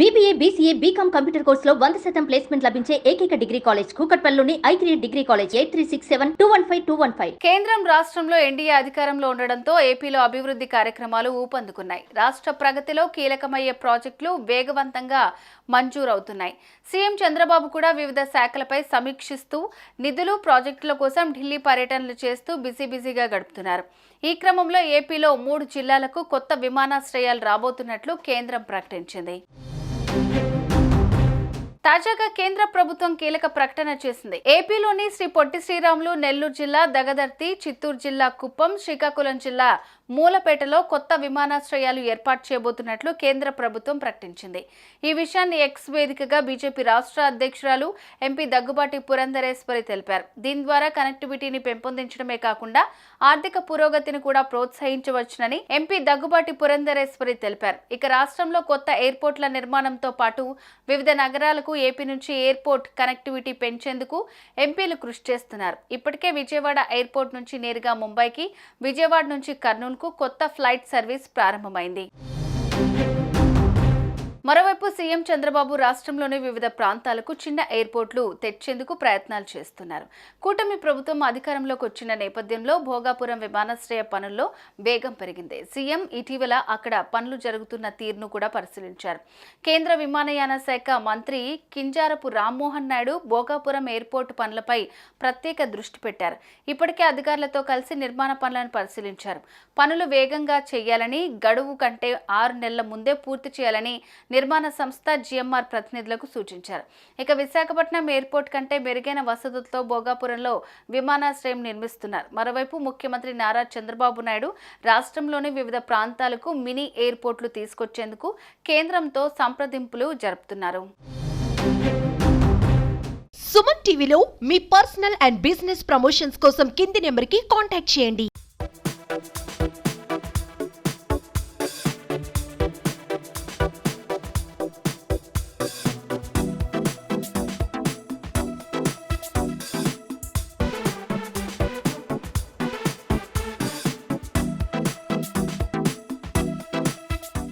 BBA BCA BCom computer కోర్సులో వంద శాతం ప్లేస్మెంట్ లభించే ఏకైక degree college కూకట్పల్లిలోని I three degree college eight three six seven two one five two one five కేంద్రం రాష్ట్రంలో ఎన్డీఏ అధికారంలో ఉండడంతో ఏపీలో అభివృద్ధి కార్యక్రమాలు ఊపందుకున్నాయి. రాష్ట్ర ప్రగతిలో కీలకమయ్యే ప్రాజెక్టులు వేగవంతంగా మంజూరవుతున్నాయి. సీఎం చంద్రబాబు కూడా వివిధ శాఖలపై సమీక్షిస్తూ నిధులు ప్రాజెక్టుల కోసం ఢిల్లీ పర్యటనలు చేస్తూ బిజీ బిజీగా గడుపుతున్నారు. ఈ క్రమంలో ఏపీలో మూడు జిల్లాలకు కొత్త విమానాశ్రయాలు రాబోతున్నట్లు కేంద్రం ప్రకటించింది. తాజాగా కేంద్ర ప్రభుత్వం కీలక ప్రకటన చేసింది. ఏపీలోని శ్రీ పొట్టి శ్రీరాములు నెల్లూరు జిల్లా దగదర్తి చిత్తూరు జిల్లా కుప్పం శ్రీకాకుళం జిల్లా మూలపేటలో కొత్త విమానాశ్రయాలు ఏర్పాటు చేయబోతున్నట్లు కేంద్ర ప్రభుత్వం ప్రకటించింది. ఈ విషయాన్ని ఎక్స్ వేదికగా బీజేపీ రాష్ట్ర అధ్యక్షురాలు ఎంపీ దగ్గుబాటి పురంధరేశ్వరి తెలిపారు. దీని ద్వారా కనెక్టివిటీని పెంపొందించడమే కాకుండా ఆర్థిక పురోగతిని కూడా ప్రోత్సహించవచ్చునని ఎంపీ దగ్గుబాటి పురంధరేశ్వరి తెలిపారు. ఇక రాష్ట్రంలో కొత్త ఎయిర్పోర్ట్ల నిర్మాణంతో పాటు వివిధ నగరాలకు ఏపీ నుంచి ఎయిర్పోర్ట్ కనెక్టివిటీ పెంచేందుకు ఎంపీలు కృషి చేస్తున్నారు. ఇప్పటికే విజయవాడ ఎయిర్పోర్ట్ నుంచి నేరుగా ముంబైకి విజయవాడ నుంచి కర్నూలుకు కొత్త ఫ్లైట్ సర్వీస్ ప్రారంభమైంది. మరోవైపు సీఎం చంద్రబాబు రాష్ట్రంలోని వివిధ ప్రాంతాలకు చిన్న ఎయిర్పోర్ట్లు తెచ్చేందుకు ప్రయత్నాలు చేస్తున్నారు. కూటమి ప్రభుత్వం అధికారంలోకి వచ్చిన నేపథ్యంలో భోగాపురం విమానాశ్రయ పనుల్లో వేగం పెరిగింది. సీఎం ఇటీవల అక్కడ పనులు జరుగుతున్న తీరును కూడా పరిశీలించారు. కేంద్ర విమానయాన శాఖ మంత్రి కింజారపు రామ్మోహన్ నాయుడు భోగాపురం ఎయిర్పోర్టు పనులపై ప్రత్యేక దృష్టి పెట్టారు. ఇప్పటికే అధికారులతో కలిసి నిర్మాణ పనులను పరిశీలించారు. పనులు వేగంగా చేయాలని గడువు కంటే ఆరు నెలల ముందే పూర్తి చేయాలని నిర్మాణ సంస్థ జిఎంఆర్ ప్రతినిధులకు సూచించారు. ఇక విశాఖపట్నం ఎయిర్పోర్ట్ కంటే మెరుగైన వసతులతో భోగాపురంలో విమానాశ్రయం నిర్మిస్తున్నారు. మరోవైపు ముఖ్యమంత్రి నారా చంద్రబాబు నాయుడు రాష్ట్రంలోని వివిధ ప్రాంతాలకు మినీ ఎయిర్పోర్ట్లు తీసుకొచ్చేందుకు కేంద్రంతో సంప్రదింపులు జరుపుతున్నారు. సుమన్ టీవీలో మీ పర్సనల్ అండ్ బిజినెస్ ప్రమోషన్స్ కోసం కింది నెంబర్కి కాంటాక్ట్ చేయండి.